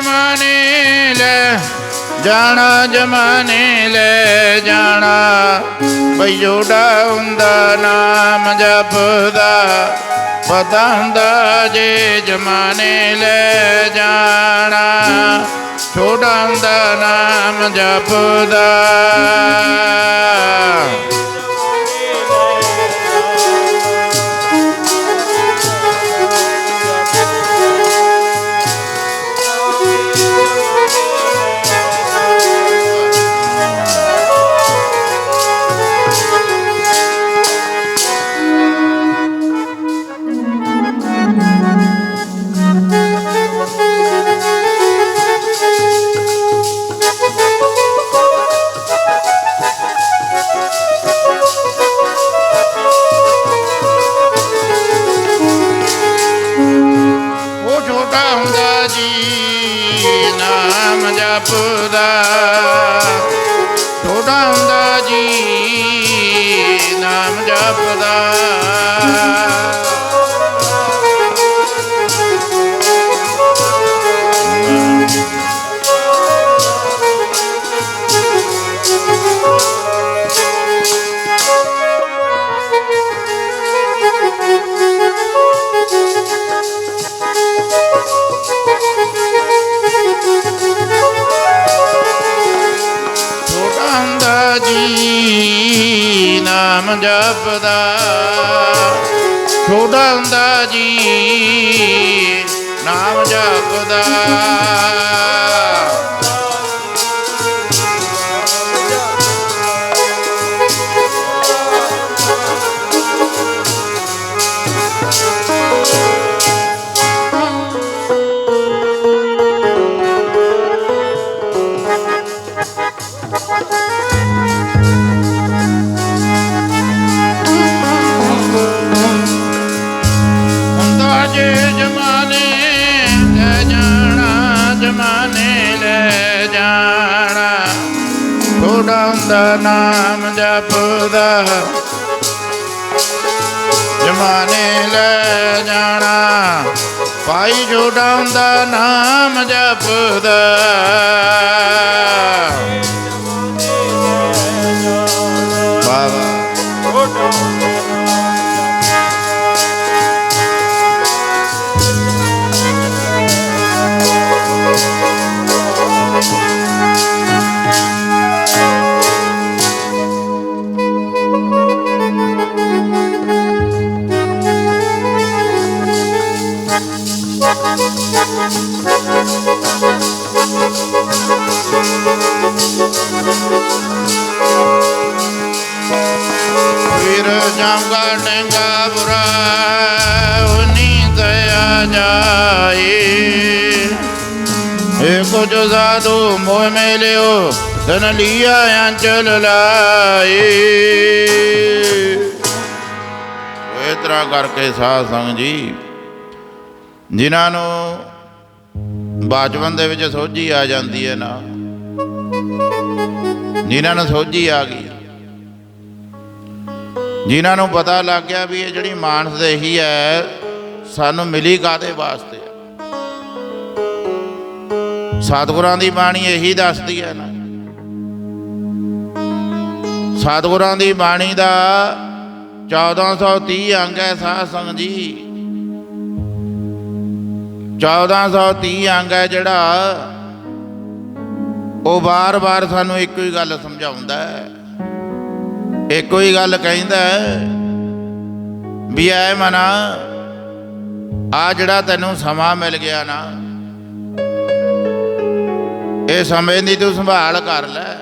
ਜਮਾਨੇ ਲੈ, ਜਾਣਾ ਜਮਾਨੇ ਲੈ, ਜਾਣਾ। ਬਈ ਜੋੜਾ ਹੁੰਦਾ ਨਾਮ ਜਪਦਾ, ਪਤਾ ਹੁੰਦਾ ਜੇ ਜਮਾਨੇ ਲੈ, ਜਾਣਾ। ਛੋੜਾ ਹੁੰਦਾ ਨਾਮ ਜਪਦਾ। ਨਾਮ ਜਪਦਾ ਛੋਟਾ ਹੁੰਦਾ ਜੀ ਨਾਮ ਜਪਦਾ। ਥੋੜਾ ਨਾਮ ਜਪਦਾ। ਜਮਾਨੇ ਲੈ ਜਾਣਾ। ਪਾਈ ਜੁੜਾਉਂਦਾ ਨਾਮ ਜਪਦਾ। ਬਾਬਾ ਏ ਕੁਝ ਸਾਧੂ ਮੋਹ ਮੇਲਿਓ ਤਨ ਲੀਆ ਅੰਚਲ ਲਾਏ। ਇਸ ਤਰ੍ਹਾਂ ਕਰਕੇ ਸਾਧ ਸੰਗ ਜੀ, ਜਿਨ੍ਹਾਂ ਨੂੰ ਬਾਚਵਨ ਦੇ ਵਿੱਚ ਸੋਝੀ ਆ ਜਾਂਦੀ ਹੈ ਨਾ, ਜਿਨ੍ਹਾਂ ਨੂੰ ਸੋਝੀ ਆ ਗਈ, ਜਿਨ੍ਹਾਂ ਨੂੰ ਪਤਾ ਲੱਗ ਗਿਆ ਵੀ ਇਹ ਜਿਹੜੀ ਮਾਨਸ ਦੇਹੀ ਹੈ, ਸਾਨੂੰ ਮਿਲੀ ਕਾਦੇ ਵਾਸਤੇ? ਸਤਿਗੁਰਾਂ ਦੀ ਬਾਣੀ ਇਹੀ ਦੱਸਦੀ ਹੈ ਨਾ। ਸਤਿਗੁਰਾਂ ਦੀ ਬਾਣੀ ਦਾ 1430 ਅੰਗ ਹੈ ਸਾਧ ਸੰਗਤ ਜੀ 1430 ਅੰਗ ਹੈ ਜਿਹੜਾ ਉਹ ਬਾਰ-ਬਾਰ ਸਾਨੂੰ ਇੱਕੋ ਹੀ ਗੱਲ ਸਮਝਾਉਂਦਾ ਹੈ। ਇੱਕੋ ਹੀ ਗੱਲ ਕਹਿੰਦਾ ਹੈ ਵੀ ਐ ਮਨਾ, ਆ ਜਿਹੜਾ ਤੈਨੂੰ ਸਮਾਂ ਮਿਲ ਗਿਆ ਨਾ ਇਹ ਸਮੇਂ ਦੀ ਤੂੰ ਸੰਭਾਲ ਕਰ ਲੈ।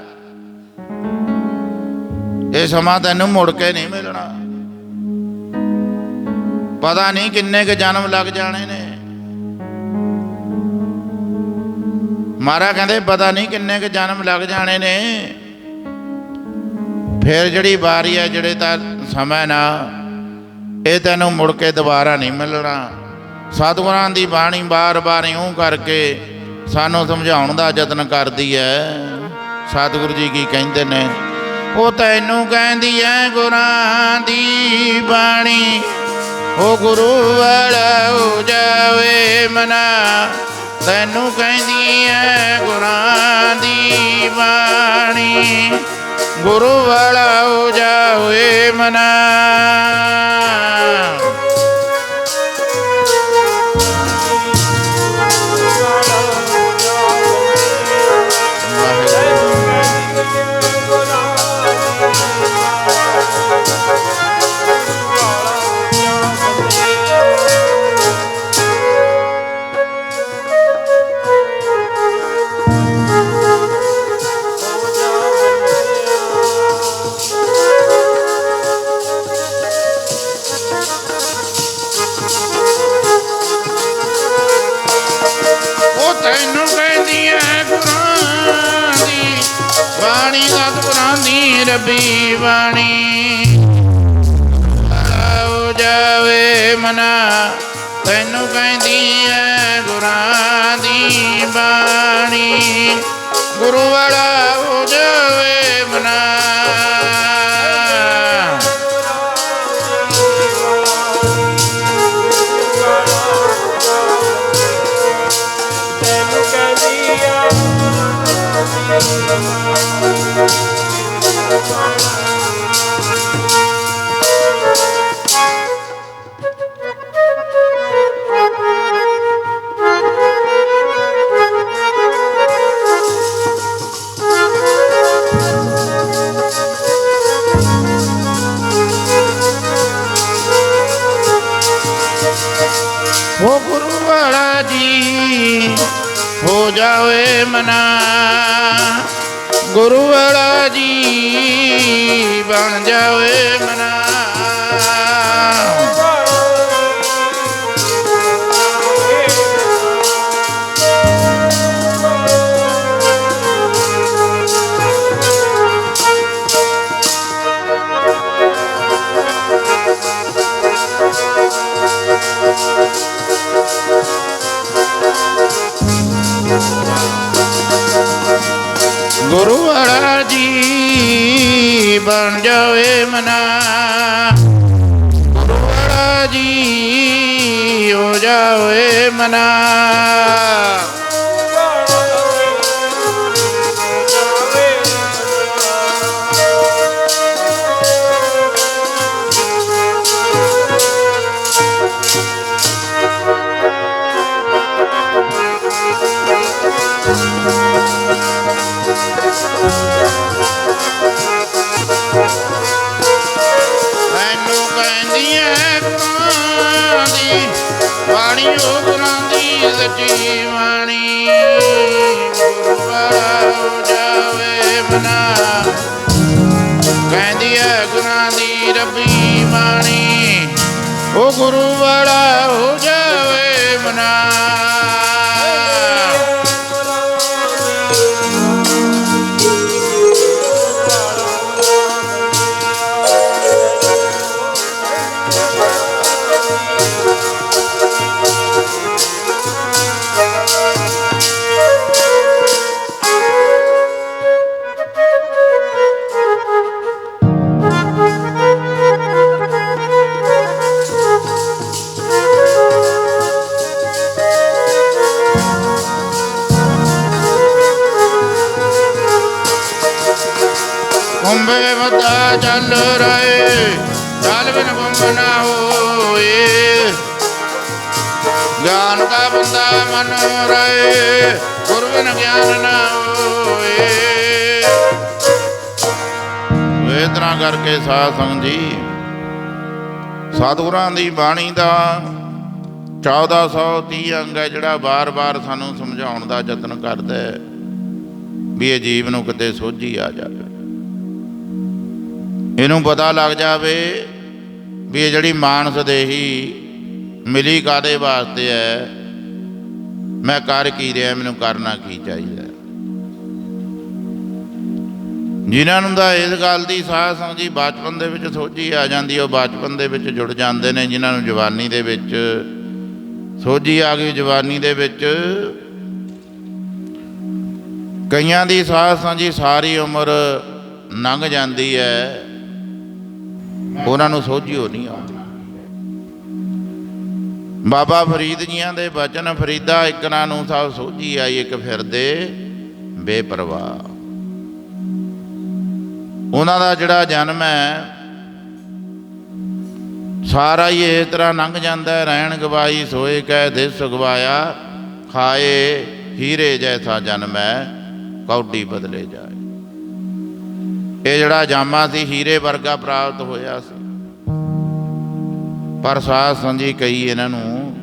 ਇਹ ਸਮਾਂ ਤੈਨੂੰ ਮੁੜ ਕੇ ਨਹੀਂ ਮਿਲਣਾ। ਪਤਾ ਨਹੀਂ ਕਿੰਨੇ ਕੁ ਜਨਮ ਲੱਗ ਜਾਣੇ ਨੇ। ਮਾਰਾ ਕਹਿੰਦੇ, ਪਤਾ ਨਹੀਂ ਕਿੰਨੇ ਕੁ ਜਨਮ ਲੱਗ ਜਾਣੇ ਨੇ। ਫਿਰ ਜਿਹੜੀ ਵਾਰੀ ਹੈ, ਜਿਹੜੇ ਤਾਂ ਸਮਾਂ ਨਾ, ਇਹ ਤੈਨੂੰ ਮੁੜ ਕੇ ਦੁਬਾਰਾ ਨਹੀਂ ਮਿਲਣਾ। ਸਤਿਗੁਰਾਂ ਦੀ ਬਾਣੀ ਬਾਰ-ਬਾਰ ਇਉਂ ਕਰਕੇ ਸਾਨੂੰ ਸਮਝਾਉਣ ਦਾ ਯਤਨ ਕਰਦੀ ਹੈ ਸਤਿਗੁਰੂ ਜੀ ਕੀ ਕਹਿੰਦੇ ਨੇ, ਉਹ ਤੈਨੂੰ ਕਹਿੰਦੀ ਐ, ਗੁਰਾਂ ਦੀ ਬਾਣੀ। ਉਹ ਗੁਰੂ ਵਾਲਾ ਹੋ ਜਾਵੇ ਮਨਾ। ਤੈਨੂੰ ਕਹਿੰਦੀ ਐ, ਗੁਰਾਂ ਦੀ ਬਾਣੀ। ਗੁਰੂ ਵਾਲਾ ਹੋ ਜਾਵੇ ਮਨਾ। ਬਾਣੀ ਸਤਿਗੁਰਾਂ ਦੀ ਰਬੀ ਬਾਣੀ। ਹੋ ਜਾਵੇ ਮਨਾ, ਤੈਨੂੰ ਕਹਿੰਦੀ ਐ ਗੁਰਾਂ ਦੀ ਬਾਣੀ। ਗੁਰੂ ਵਾਲਾ ਹੋ ਜਾਵੇ ਮਨਾ। ਤੈਨੂੰ ਕਹਿੰਦੀ ਜੀ ਹੋ ਜਾਵੇ ਮਨਾ। ਗੁਰੂ ਵਾਲਾ ਜੀ ਬਣ ਜਾਵੇ ਮਨਾ। ਗੁਰੂ ਵਾਲਾ ਜੀ ਬਣ ਜਾਵੇ ਮਨਾ। ਗੁਰੂ ਵਾਲਾ ਜੀ ਹੋ ਜਾਵੇ ਮਨਾ। ਦੀ ਗੁਰੂ ਵਾਲਾ ਹੋ ਜਾਵੇ ਮਨਾ ਕਹਿੰਦੀ ਐ ਗੁਰਾਂ ਦੀ ਰੱਬੀ ਬਾਣੀ, ਉਹ ਗੁਰੂ ਵਾਲਾ ਹੋ ਜਾਵੇ ਮਨਾ। ਚੱਲ ਰਹੇ ਚੱਲ ਬਿਨ ਕੁੰਭ ਨਾ ਹੋਏ। ਗਿਆਨ ਦਾ ਬੰਦਾ ਮਨ ਰਹੇ ਗੁਰ ਬਿਨ ਗਿਆਨ ਨਾ ਹੋਏ। ਇਹ ਕਰਕੇ ਸਾਧ ਸੰਗਤ ਜੀ, ਸਤਿਗੁਰਾਂ ਦੀ ਬਾਣੀ ਦਾ 1430 ਅੰਗ ਹੈ, ਜਿਹੜਾ ਬਾਰ-ਬਾਰ ਸਾਨੂੰ ਸਮਝਾਉਣ ਦਾ ਯਤਨ ਕਰਦਾ ਹੈ ਵੀ ਇਹ ਜੀਵ ਨੂੰ ਕਿਤੇ ਸੋਝੀ ਆ ਜਾਵੇ। ਇਹਨੂੰ ਪਤਾ ਲੱਗ ਜਾਵੇ ਵੀ ਇਹ ਜਿਹੜੀ ਮਾਨਸ ਦੇਹੀ ਮਿਲੀ ਕਾਦੇ ਵਾਸਤੇ ਹੈ ਮੈਂ ਕਰ ਕੀ ਰਿਹਾ? ਮੈਨੂੰ ਕਰਨਾ ਕੀ ਚਾਹੀਦਾ? ਜਿਨ੍ਹਾਂ ਨੂੰ ਦਾ ਇਸ ਗੱਲ ਦੀ ਸਾਹ ਸਮਝੀ ਜੀ ਬਚਪਨ ਦੇ ਵਿੱਚ ਸੋਝੀ ਆ ਜਾਂਦੀ, ਉਹ ਬਚਪਨ ਦੇ ਵਿੱਚ ਜੁੜ ਜਾਂਦੇ ਨੇ, ਜਿਨ੍ਹਾਂ ਨੂੰ ਜਵਾਨੀ ਦੇ ਵਿੱਚ ਸੋਝੀ ਆ ਗਈ। ਜਵਾਨੀ ਦੇ ਵਿੱਚ ਕਈਆਂ ਦੀ ਸਾਹ ਸਮਝੀ ਸਾਰੀ ਉਮਰ ਲੰਘ ਜਾਂਦੀ ਹੈ ਉਹਨਾਂ ਨੂੰ ਸੋਝੀ ਹੋ ਨਹੀਂ ਆਉਂਦੀ। ਬਾਬਾ ਫਰੀਦ ਜੀਆਂ ਦੇ ਬਚਨ, ਫਰੀਦਾ ਇਕਨਾ ਨੂੰ ਸਭ ਸੋਝੀ ਆਈ, ਇੱਕ ਫਿਰਦੇ ਬੇਪਰਵਾਹ। ਉਹਨਾਂ ਦਾ ਜਿਹੜਾ ਜਨਮ ਹੈ, ਸਾਰਾ ਹੀ ਇਸ ਤਰ੍ਹਾਂ ਲੰਘ ਜਾਂਦਾ ਰਹਿਣ ਗਵਾਈ ਸੋਏ, ਕਹਿ ਦਿਸ ਗਵਾਇਆ, ਖਾਏ, ਹੀਰੇ ਜੈਸਾ ਜਨਮ ਹੈ, ਕੌਡੀ ਬਦਲੇ ਜਾਏ। ਇਹ ਜਿਹੜਾ ਜਾਮਾ ਸੀ, ਹੀਰੇ ਵਰਗਾ ਪ੍ਰਾਪਤ ਹੋਇਆ ਸੀ। ਪਰ ਸਾਧ ਸੰਜੀ ਕਈ ਇਹਨਾਂ ਨੂੰ,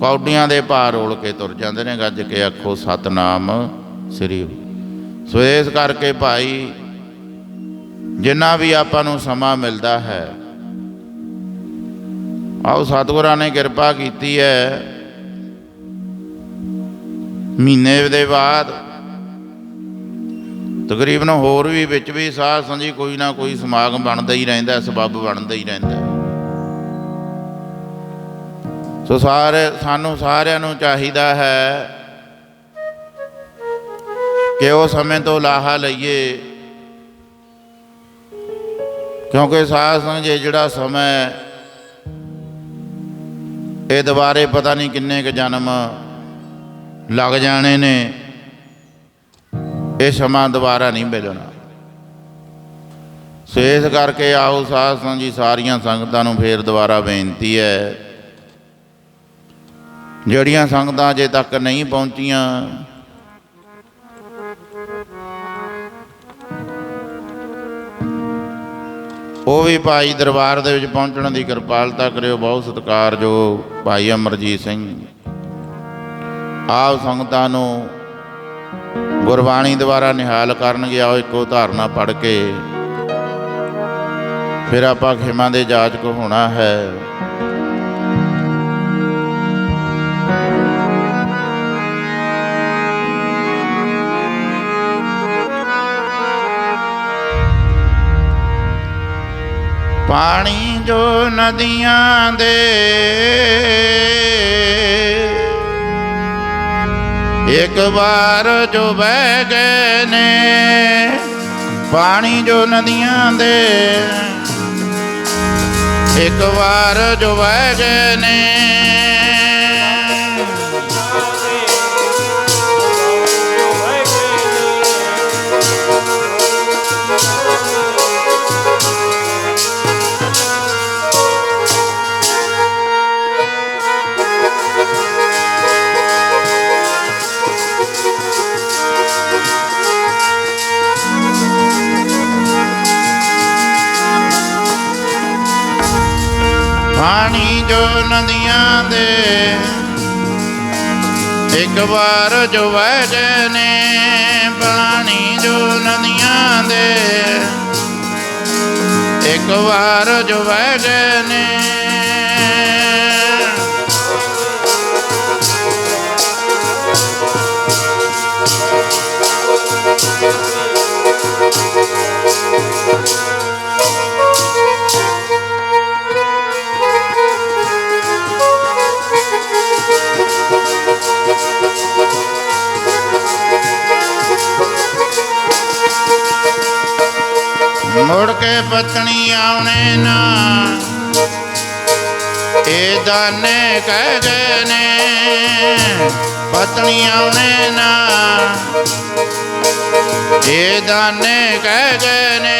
ਕੌਡੀਆਂ ਦੇ ਭਾਰ ਰੋਲ ਕੇ ਤੁਰ ਜਾਂਦੇ ਨੇ, ਗੱਜ ਕੇ ਆਖੋ, ਸਤਨਾਮ ਸ੍ਰੀ ਸੋ ਇਸ ਕਰਕੇ ਭਾਈ, ਜਿੰਨਾ ਵੀ ਆਪਾਂ ਨੂੰ ਸਮਾਂ ਮਿਲਦਾ ਹੈ, ਆਓ ਸਤਿਗੁਰਾਂ ਨੇ ਕਿਰਪਾ ਕੀਤੀ ਹੈ। ਮਹੀਨੇ ਦੇ ਬਾਅਦ ਤਕਰੀਬਨ ਹੋਰ ਵੀ, ਵਿੱਚ ਵੀ ਸਾਧ ਸੰਜੀ ਕੋਈ ਨਾ ਕੋਈ ਸਮਾਗਮ ਬਣਦਾ ਹੀ ਰਹਿੰਦਾ, ਸਬੱਬ ਬਣਦਾ ਹੀ ਰਹਿੰਦਾ। ਸੋ ਸਾਰੇ, ਸਾਨੂੰ ਸਾਰਿਆਂ ਨੂੰ ਚਾਹੀਦਾ ਹੈ ਕਿ ਉਹ ਸਮੇਂ ਤੋਂ ਲਾਹਾ ਲਈਏ। ਕਿਉਂਕਿ ਸਾਧ ਸੰਗਤ ਜੀ, ਜਿਹੜਾ ਸਮਾਂ ਇਹ ਦੁਬਾਰੇ ਪਤਾ ਨਹੀਂ ਕਿੰਨੇ ਕ ਜਨਮ ਲੱਗ ਜਾਣੇ ਨੇ। ਇਹ ਸਮਾਂ ਦੁਬਾਰਾ ਨਹੀਂ ਮਿਲਣਾ। ਸੋ ਇਸ ਕਰਕੇ ਆਓ ਸਾਧ ਜੀ, ਸਾਰੀਆਂ ਸੰਗਤਾਂ ਨੂੰ ਫੇਰ ਦੁਬਾਰਾ ਬੇਨਤੀ ਹੈ। ਜਿਹੜੀਆਂ ਸੰਗਤਾਂ ਅਜੇ ਤੱਕ ਨਹੀਂ ਪਹੁੰਚੀਆਂ, ਉਹ ਵੀ ਭਾਈ ਦਰਬਾਰ ਦੇ ਵਿੱਚ ਪਹੁੰਚਣ ਦੀ ਕਿਰਪਾਲਤਾ ਕਰਿਓ, ਬਹੁਤ ਸਤਿਕਾਰ ਜੋ ਭਾਈ ਅਮਰਜੀਤ ਸਿੰਘ ਆਪ ਸੰਗਤਾਂ ਨੂੰ ਗੁਰਬਾਣੀ ਦੁਆਰਾ ਨਿਹਾਲ ਕਰਨ ਗਿਆ, ਉਹ ਇੱਕੋ ਧਾਰਨਾ ਪੜ ਕੇ ਫਿਰ ਆਪਾਂ ਖਿਮਾ ਦੇ ਜਾਚਕ ਹੋਣਾ ਹੈ। ਪਾਣੀ ਜੋ ਨਦੀਆਂ ਦੇ ਇੱਕ ਵਾਰ ਜੋ ਵਹਿ ਗਏ ਨੇ, ਪਾਣੀ ਜੋ ਨਦੀਆਂ ਦੇ, ਇੱਕ ਵਾਰ ਜੋ ਵਹਿ ਗਏ ਨੇ ਨਦੀਆਂ ਇੱਕ ਵਾਰ ਜੋ ਵਹਿ ਨੇ ਪਾਣੀ ਜੋ ਨਦੀਆਂ ਦੇ। ਇੱਕ ਵਾਰ ਜੋ ਵਹਿ ਨੇ ਮੁੜ ਕੇ ਪਤਨੀ ਆਉਣੇ ਨਾ ਇਹ ਦਾਨੇ ਕਹਿ ਗਏ ਨੇ ਪਤਨੀ ਆਉਣੇ ਨਾ ਇਹ ਦਾਨੇ ਕਹਿ ਗਏ ਨੇ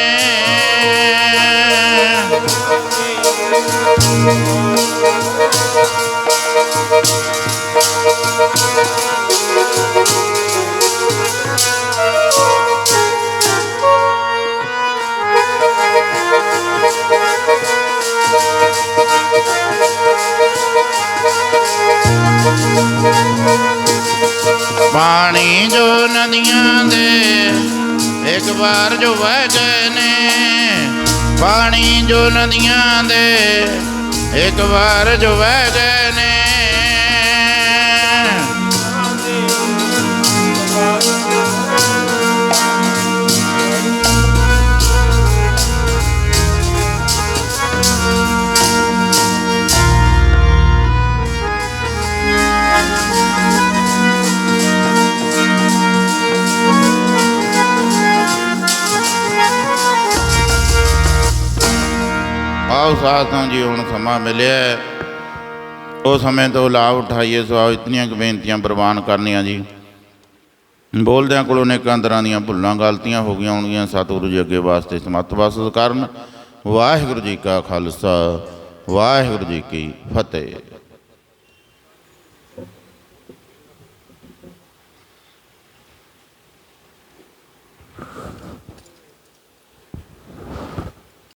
ਪਾਣੀ ਜੋ ਨਦੀਆਂ ਦੇ, ਇੱਕ ਵਾਰ ਜੋ ਵਹਿ ਗਏ ਨੇ। ਪਾਣੀ ਜੋ ਨਦੀਆਂ ਦੇ, ਇੱਕ ਵਾਰ ਜੋ ਵਹਿ ਗਏ ਨੇ। ਆਓ ਸਾਥਾਂ ਜੀ ਹੁਣ ਸਮਾਂ ਮਿਲਿਆ ਉਹ ਸਮੇਂ ਤੋਂ ਲਾਭ ਉਠਾਈਏ ਸੋ ਆਓ ਇਤਨੀਆਂ ਕੁ ਬੇਨਤੀਆਂ ਪ੍ਰਵਾਨ ਕਰਨੀਆਂ ਜੀ। ਬੋਲਦਿਆਂ ਕੋਲੋਂ ਅਨੇਕਾਂ ਤਰ੍ਹਾਂ ਦੀਆਂ ਭੁੱਲਾਂ ਗਲਤੀਆਂ ਹੋ ਗਈਆਂ ਹੋਣਗੀਆਂ। ਸਤਿਗੁਰੂ ਜੀ ਅੱਗੇ ਵਾਸਤੇ ਸਮਤ ਬਸਤ ਕਰਨ। ਵਾਹਿਗੁਰੂ ਜੀ ਕਾ ਖਾਲਸਾ, ਵਾਹਿਗੁਰੂ ਜੀ ਕੀ ਫਤਿਹ।